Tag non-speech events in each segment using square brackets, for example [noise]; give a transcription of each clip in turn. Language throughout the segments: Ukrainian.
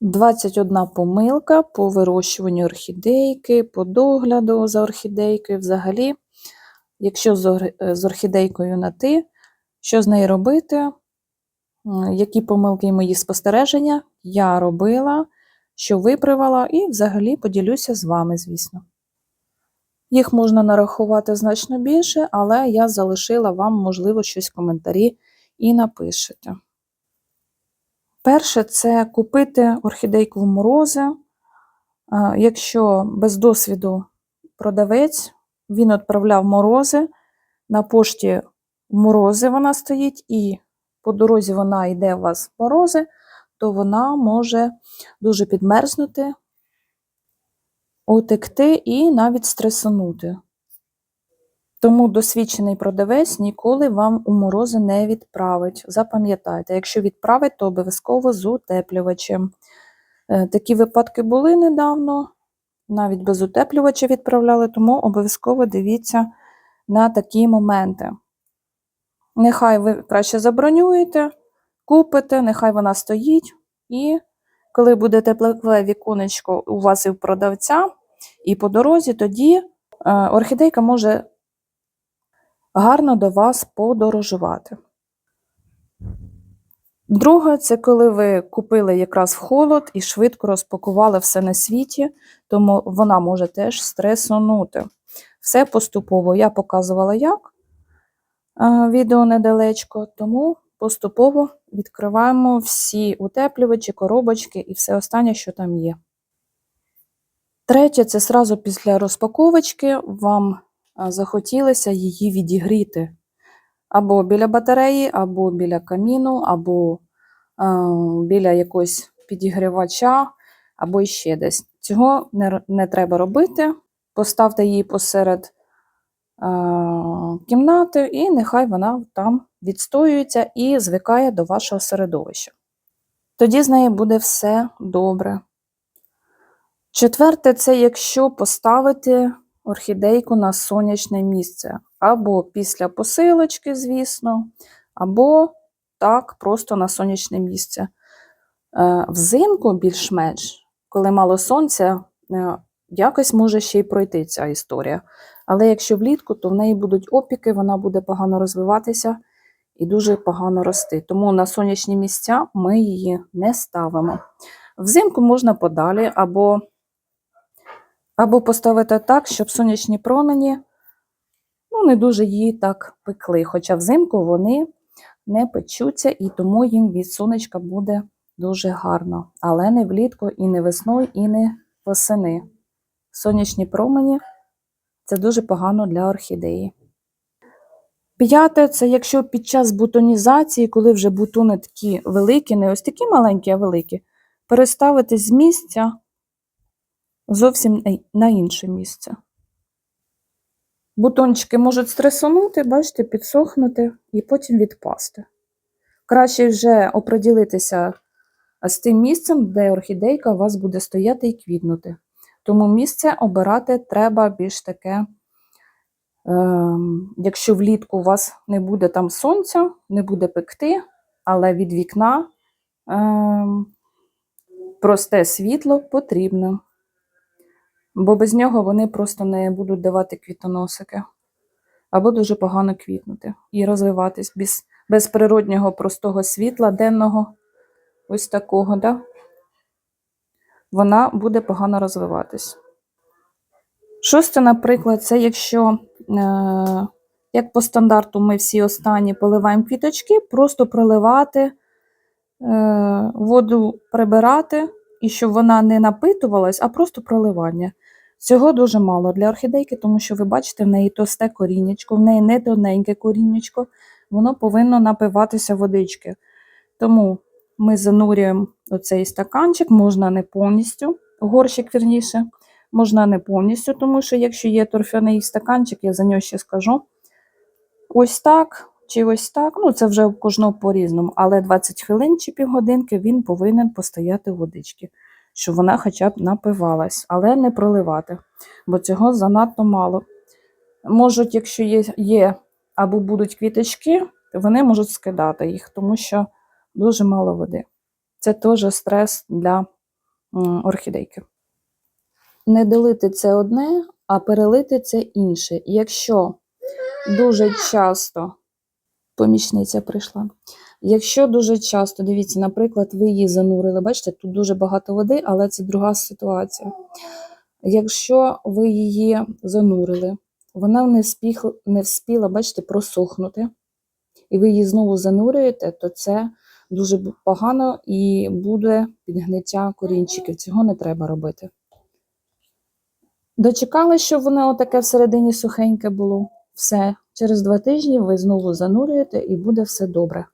21 помилка по вирощуванню орхідейки, по догляду за орхідейкою. Взагалі, якщо з е, орхідейкою на ти, що з нею робити, які помилки і мої спостереження я робила, що виправила, і взагалі поділюся з вами, звісно. Їх можна нарахувати значно більше, але я залишила вам, можливо, щось в коментарі і напишете. Перше це купити орхідейку в морози. Якщо без досвіду продавець, він відправляв морози, на пошті в морози вона стоїть, і по дорозі вона йде у вас в морози, то вона може дуже підмерзнути, утекти і навіть стресанути. Тому досвідчений продавець ніколи вам у морози не відправить. Запам'ятайте, якщо відправить, то обов'язково з утеплювачем. Е, Такі випадки були недавно, навіть без утеплювача відправляли, тому обов'язково дивіться на такі моменти. Нехай ви краще забронюєте, купите, нехай вона стоїть, і коли буде теплове віконечко у вас і в продавця, і по дорозі, тоді е, орхідейка може гарно до вас подорожувати. Друге, це коли ви купили якраз в холод і швидко розпакували все на світі, тому вона може теж стресонути. Все поступово. Я показувала як е, відео недалечко, тому поступово відкриваємо всі утеплювачі, коробочки і все останнє, що там є. Третє, це сразу після розпаковочки вам захотілося її відігріти. Або біля батареї, або біля каміну, або а, біля якогось підігрівача, або ще десь. Цього не, не треба робити. Поставте її посеред а, кімнати, і нехай вона там відстоюється і звикає до вашого середовища. Тоді з нею буде все добре. Четверте, це якщо поставити орхідейку на сонячне місце. Або після посилочки, звісно, або так, просто на сонячне місце. Е, Взимку більш-менш, коли мало сонця, е, якось може ще й пройти ця історія. Але якщо влітку, то в неї будуть опіки, вона буде погано розвиватися і дуже погано рости. Тому на сонячні місця ми її не ставимо. Взимку можна подалі, або або поставити так, щоб сонячні промені ну, не дуже її так пекли. Хоча взимку вони не печуться, і тому їм від сонечка буде дуже гарно. Але не влітку, і не весною, і не восени. Сонячні промені це дуже погано для орхідеї. П'яте це якщо під час бутонізації, коли вже бутони такі великі, не ось такі маленькі, а великі, переставити з місця зовсім на- інше місце. Бутончики можуть стресонути, бачите, підсохнути і потім відпасти. Краще вже оприділитися з тим місцем, де орхідейка у вас буде стояти і квітнути. Тому місце обирати треба більш таке, ем, якщо влітку у вас не буде там сонця, не буде пекти, але від вікна ем, просте світло потрібно бо без нього вони просто не будуть давати квітоносики або дуже погано квітнути і розвиватись без, без природнього простого світла, денного, ось такого, да? вона буде погано розвиватись. Шосте, наприклад, це якщо, е, як по стандарту, ми всі останні поливаємо квіточки, просто проливати, е, воду прибирати, і щоб вона не напитувалась, а просто проливання. Цього дуже мало для орхідейки, тому що ви бачите, в неї товсте коріннячко, в неї не тоненьке коріннячко, воно повинно напиватися водички. Тому ми занурюємо оцей стаканчик, можна не повністю, горщик вірніше, можна не повністю, тому що якщо є торфяний стаканчик, я за нього ще скажу. Ось так чи ось так, ну це вже кожного по-різному, але 20 хвилин чи півгодинки він повинен постояти водички, щоб вона хоча б напивалась, але не проливати, бо цього занадто мало. Можуть, якщо є, є або будуть квіточки, то вони можуть скидати їх, тому що дуже мало води. Це теж стрес для орхідейки. Не долити це одне, а перелити це інше. Якщо дуже часто помічниця прийшла. Якщо дуже часто, дивіться, наприклад, ви її занурили, бачите, тут дуже багато води, але це друга ситуація. Якщо ви її занурили, вона не, спіх, не вспіла, бачите, просохнути, і ви її знову занурюєте, то це дуже погано і буде підгниття корінчиків. Цього не треба робити. Дочекали, щоб воно отаке всередині сухеньке було. Все. Через два тижні ви знову занурюєте і буде все добре.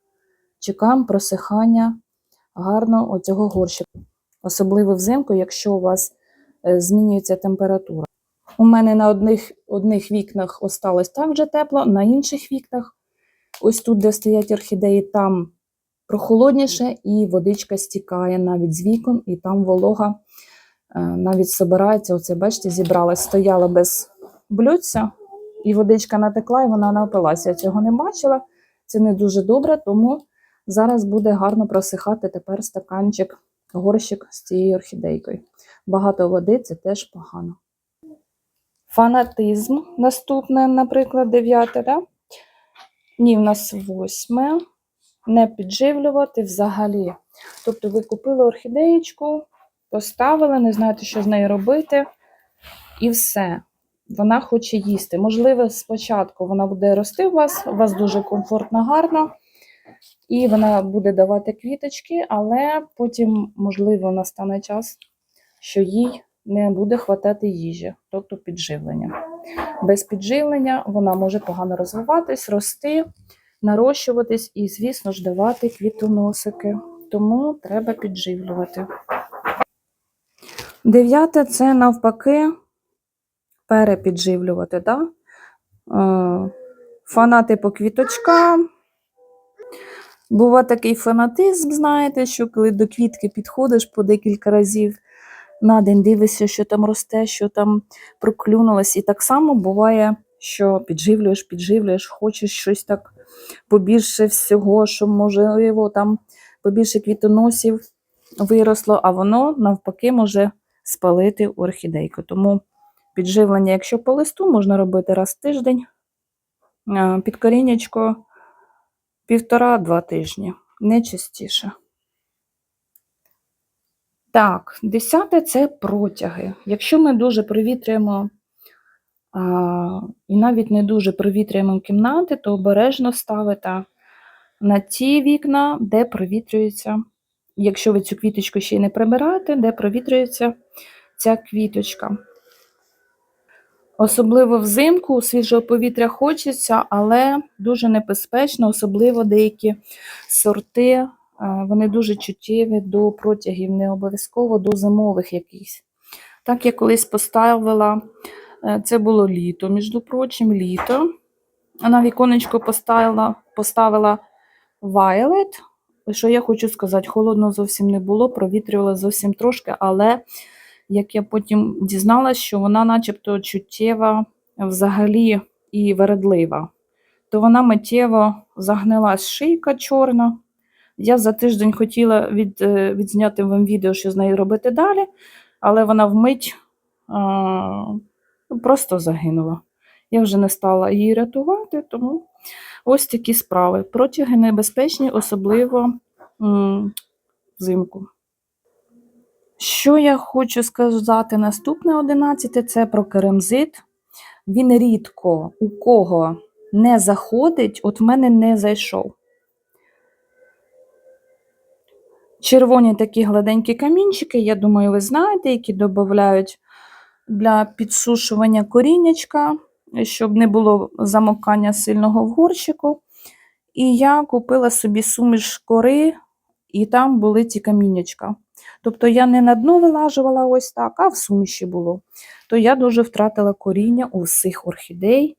Чекаємо просихання гарно оцього горщика. Особливо взимку, якщо у вас е, змінюється температура. У мене на одних, одних вікнах осталось так вже тепло, на інших вікнах, ось тут, де стоять орхідеї, там прохолодніше і водичка стікає навіть з вікон, і там волога е, навіть собирається. Оце, бачите, зібралась, стояла без блюдця, і водичка натекла, і вона напилася. Я цього не бачила. Це не дуже добре, тому зараз буде гарно просихати тепер стаканчик, горщик з цією орхідейкою. Багато води це теж погано. Фанатизм наступне, наприклад, дев'яте, да? Ні, в нас восьме. Не підживлювати взагалі. Тобто ви купили орхідеєчку, поставили, не знаєте, що з нею робити, і все. Вона хоче їсти. Можливо, спочатку вона буде рости у вас, у вас дуже комфортно, гарно, і вона буде давати квіточки, але потім, можливо, настане час, що їй не буде хватати їжі, тобто підживлення. Без підживлення вона може погано розвиватись, рости, нарощуватись і, звісно ж, давати квітоносики. Тому треба підживлювати. Дев'яте це навпаки перепідживлювати. Да? Е, Фанати по квіточкам. Бува такий фанатизм, знаєте, що коли до квітки підходиш по декілька разів на день, дивишся, що там росте, що там проклюнулось. І так само буває, що підживлюєш, підживлюєш, хочеш щось так побільше всього, що можливо там побільше квітоносів виросло, а воно навпаки може спалити орхідейку. Тому підживлення, якщо по листу, можна робити раз в тиждень, під коріннячко півтора-два тижні, не частіше. Так, десяте це протяги. Якщо ми дуже провітрюємо а, і навіть не дуже провітрюємо кімнати, то обережно ставити на ті вікна, де провітрюється. Якщо ви цю квіточку ще й не прибираєте, де провітрюється ця квіточка. Особливо взимку свіжого повітря хочеться, але дуже небезпечно, особливо деякі сорти, е, вони дуже чуттєві до протягів, не обов'язково до зимових якихось. Так я колись поставила, е, це було літо, між прочим, літо. На віконечко поставила, поставила Violet. Що я хочу сказати, холодно зовсім не було, провітрювала зовсім трошки, але як я потім дізналась, що вона начебто чуттєва взагалі і вередлива, то вона миттєво загнилась шийка чорна. Я за тиждень хотіла від, е, відзняти вам відео, що з нею робити далі, але вона вмить а, ну, просто загинула. Я вже не стала її рятувати, тому ось такі справи. Протяги небезпечні, особливо м, взимку. Що я хочу сказати наступне 11 це про керамзит. Він рідко у кого не заходить, от в мене не зайшов. Червоні такі гладенькі камінчики, я думаю, ви знаєте, які додають для підсушування коріннячка, щоб не було замокання сильного в горщику. І я купила собі суміш кори, і там були ці каміннячка. Тобто я не на дно вилажувала ось так, а в суміші було. То я дуже втратила коріння у всіх орхідей.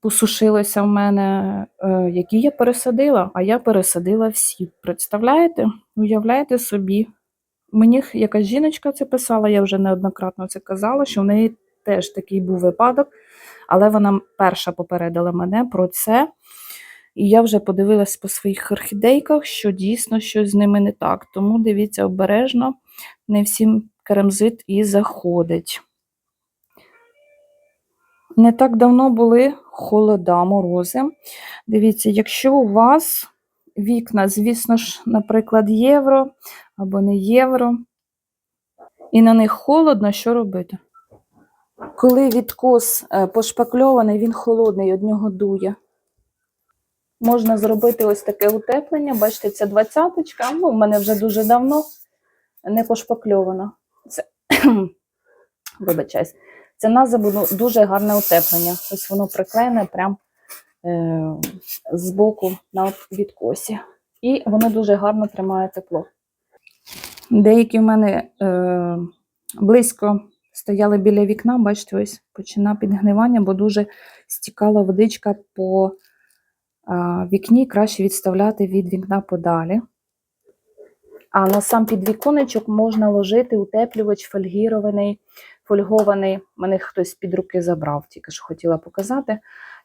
Посушилося в мене, е, які я пересадила, а я пересадила всі. Представляєте? Уявляєте собі? Мені якась жіночка це писала, я вже неоднократно це казала, що в неї теж такий був випадок, але вона перша попередила мене про це. І я вже подивилась по своїх орхідейках, що дійсно щось з ними не так. Тому дивіться обережно, не всім керамзит і заходить. Не так давно були холода, морози. Дивіться, якщо у вас вікна, звісно ж, наприклад, євро або не євро, і на них холодно, що робити? Коли відкос е, пошпакльований, він холодний, від нього дує. Можна зробити ось таке утеплення. Бачите, ця двадцяточка, ну, в мене вже дуже давно не пошпакльована. Це, [clears throat] вибачаюсь, це на зиму дуже гарне утеплення. Ось воно приклеєне прямо е, з боку на відкосі. І воно дуже гарно тримає тепло. Деякі в мене е, близько стояли біля вікна, бачите, ось починає підгнивання, бо дуже стікала водичка по вікні, краще відставляти від вікна подалі. А на сам підвіконечок можна ложити утеплювач фольгірований, фольгований. Мене хтось під руки забрав, тільки що хотіла показати,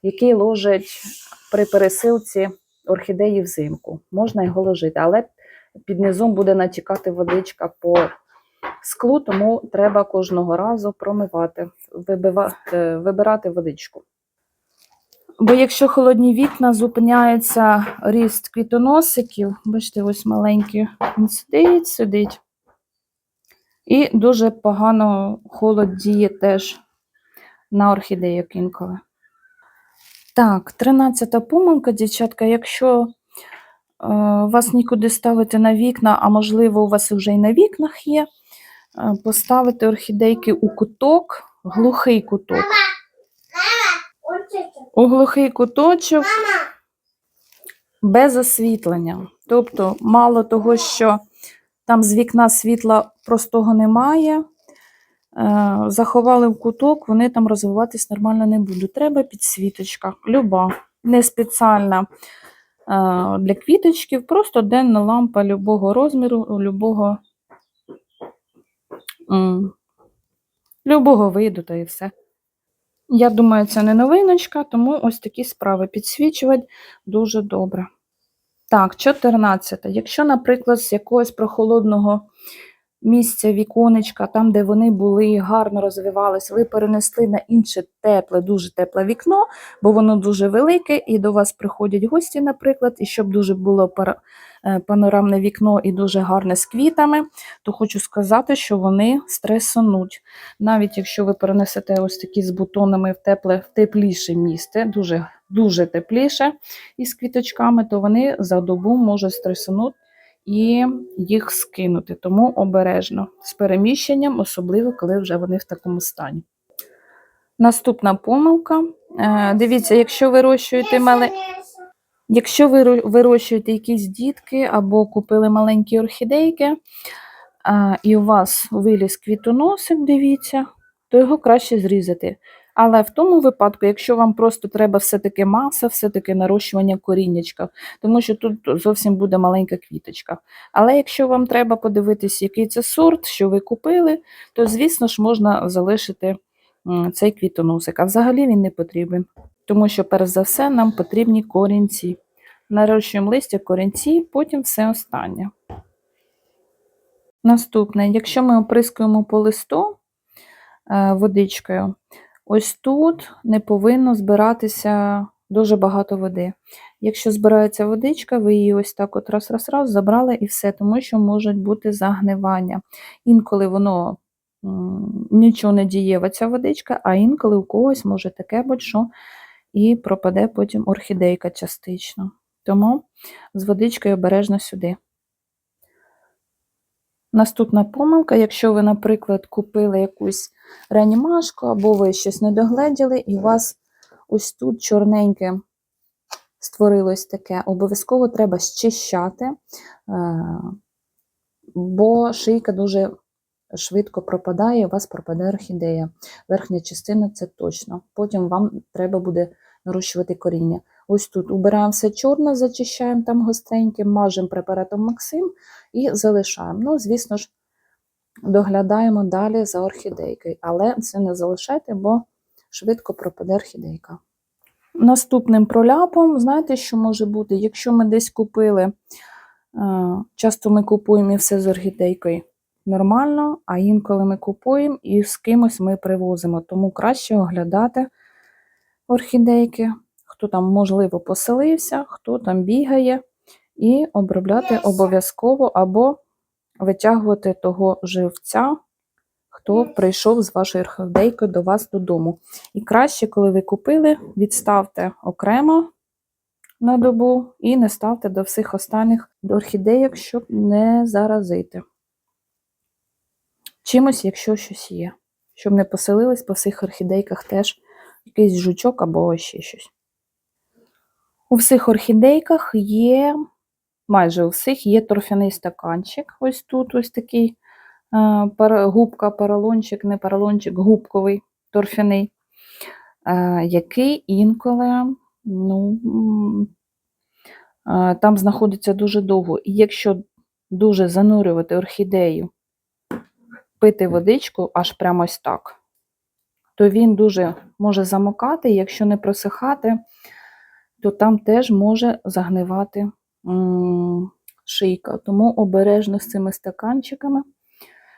який ложить при пересилці орхідеї взимку. Можна його ложити, але під низом буде натікати водичка по склу, тому треба кожного разу промивати, е, вибирати водичку. Бо якщо холодні вікна зупиняється ріст квітоносиків, бачите, ось маленький, він сидить, сидить. І дуже погано холод діє теж на орхідею інколи. Так, 13 помилка, дівчатка, якщо е, вас нікуди ставити на вікна, а можливо, у вас вже і на вікнах є, е, поставити орхідейки у куток, глухий куток. У глухий куточок без освітлення. Тобто, мало того, що там з вікна світла простого немає, е, заховали в куток, вони там розвиватись нормально не будуть. Треба підсвіточка, люба, не спеціальна е, для квіточків, просто денна лампа любого розміру, любого, любого виду, та і все. Я думаю, це не новиночка, тому ось такі справи підсвічувати дуже добре. Так, 14. Якщо, наприклад, з якогось прохолодного місця віконечка, там, де вони були, гарно розвивались, ви перенесли на інше тепле, дуже тепле вікно, бо воно дуже велике, і до вас приходять гості, наприклад, і щоб дуже було е, панорамне вікно і дуже гарне з квітами, то хочу сказати, що вони стресануть. Навіть якщо ви перенесете ось такі з бутонами в тепле, в тепліше місце, дуже, дуже тепліше із квіточками, то вони за добу можуть стресанути і їх скинути. Тому обережно з переміщенням, особливо коли вже вони в такому стані. Наступна помилка. Е, Дивіться, якщо вирощуєте мале... Якщо ви вирощуєте якісь дітки або купили маленькі орхідейки, і у вас виліз квітоносик, дивіться, то його краще зрізати. Але в тому випадку, якщо вам просто треба все-таки маса, все-таки нарощування коріннячка, тому що тут зовсім буде маленька квіточка. Але якщо вам треба подивитись, який це сорт, що ви купили, то, звісно ж, можна залишити цей квітоносик. А взагалі він не потрібен, тому що, перш за все, нам потрібні корінці. Нарощуємо листя, корінці, потім все останнє. Наступне, якщо ми оприскуємо по листу е, водичкою, ось тут не повинно збиратися дуже багато води. Якщо збирається водичка, ви її ось так от раз-раз-раз забрали і все, тому що можуть бути загнивання. Інколи воно нічого не дієва ця водичка, а інколи у когось може таке бути, що і пропаде потім орхідейка частично. Тому з водичкою обережно сюди. Наступна помилка, якщо ви, наприклад, купили якусь реанімашку, або ви щось не догледіли, і у вас ось тут чорненьке створилось таке, обов'язково треба щищати, е, бо шийка дуже швидко пропадає, у вас пропаде орхідея. Верхня частина це точно. Потім вам треба буде нарощувати коріння. Ось тут убираємо все чорне, зачищаємо там гостреньким, мажемо препаратом Максим і залишаємо. Ну, звісно ж, доглядаємо далі за орхідейкою, але це не залишайте, бо швидко пропаде орхідейка. Наступним проляпом, знаєте, що може бути? Якщо ми десь купили, е, часто ми купуємо і все з орхідейкою нормально, а інколи ми купуємо і з кимось ми привозимо. Тому краще оглядати орхідейки, хто там, можливо, поселився, хто там бігає, і обробляти обов'язково або витягувати того живця, хто прийшов з вашою орхідейкою до вас додому. І краще, коли ви купили, відставте окремо на добу і не ставте до всіх останніх до орхідейок, щоб не заразити. Чимось, якщо щось є. Щоб не поселились по всіх орхідейках теж якийсь жучок або ще щось. У всіх орхідейках є, майже у всіх є торфяний стаканчик. Ось тут ось такий е, губка, поролончик, не поролончик, губковий торфяний, е, який інколи ну, е, там знаходиться дуже довго. І якщо дуже занурювати орхідею, пити водичку аж прямо ось так, то він дуже може замокати, якщо не просихати, то там теж може загнивати шийка. Тому обережно з цими стаканчиками.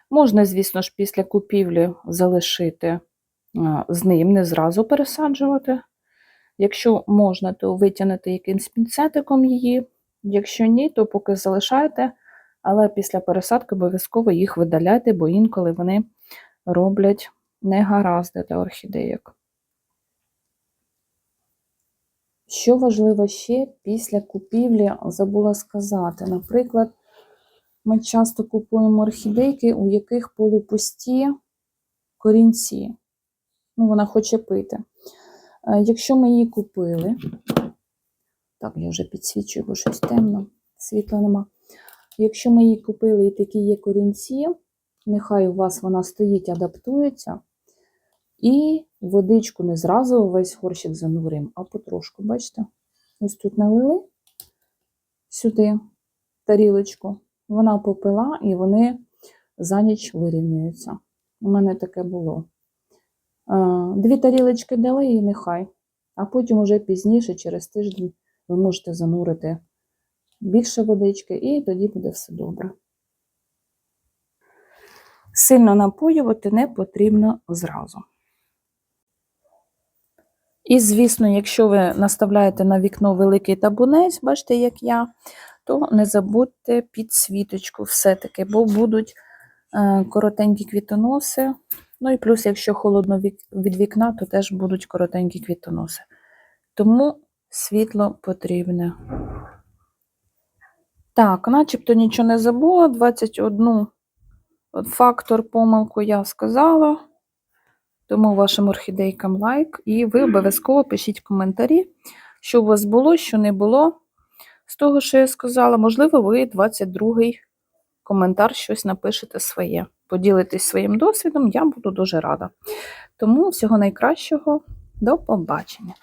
Можна, звісно ж, після купівлі залишити з ним, не зразу пересаджувати. Якщо можна, то витягнути якимсь пінцетиком її. Якщо ні, то поки залишайте, але після пересадки обов'язково їх видаляйте, бо інколи вони роблять негаразди для орхідейок. Що важливо ще після купівлі, забула сказати. Наприклад, ми часто купуємо орхідейки, у яких полупусті корінці. Ну, вона хоче пити. Е, Якщо ми її купили, так, я вже підсвічую, бо щось темно, світла нема. Якщо ми її купили і такі є корінці, нехай у вас вона стоїть, адаптується. І водичку не зразу весь горщик зануримо, а потрошку, бачите? Ось тут налили сюди тарілочку, вона попила і вони за ніч вирівнюються. У мене таке було. Е, Дві тарілочки дали і нехай. А потім уже пізніше, через тиждень, ви можете занурити більше водички, і тоді буде все добре. Сильно напоювати не потрібно зразу. І, звісно, якщо ви наставляєте на вікно великий табунець, бачите, як я, то не забудьте підсвіточку все-таки, бо будуть е, коротенькі квітоноси. Ну і плюс, якщо холодно від вікна, то теж будуть коротенькі квітоноси. Тому світло потрібне. Так, начебто нічого не забула. 21 фактор помилку я сказала. Тому вашим орхідейкам лайк. І ви обов'язково пишіть коментарі, що у вас було, що не було. З того, що я сказала, можливо, ви 22-й коментар щось напишете своє. Поділитесь своїм досвідом, я буду дуже рада. Тому всього найкращого, до побачення.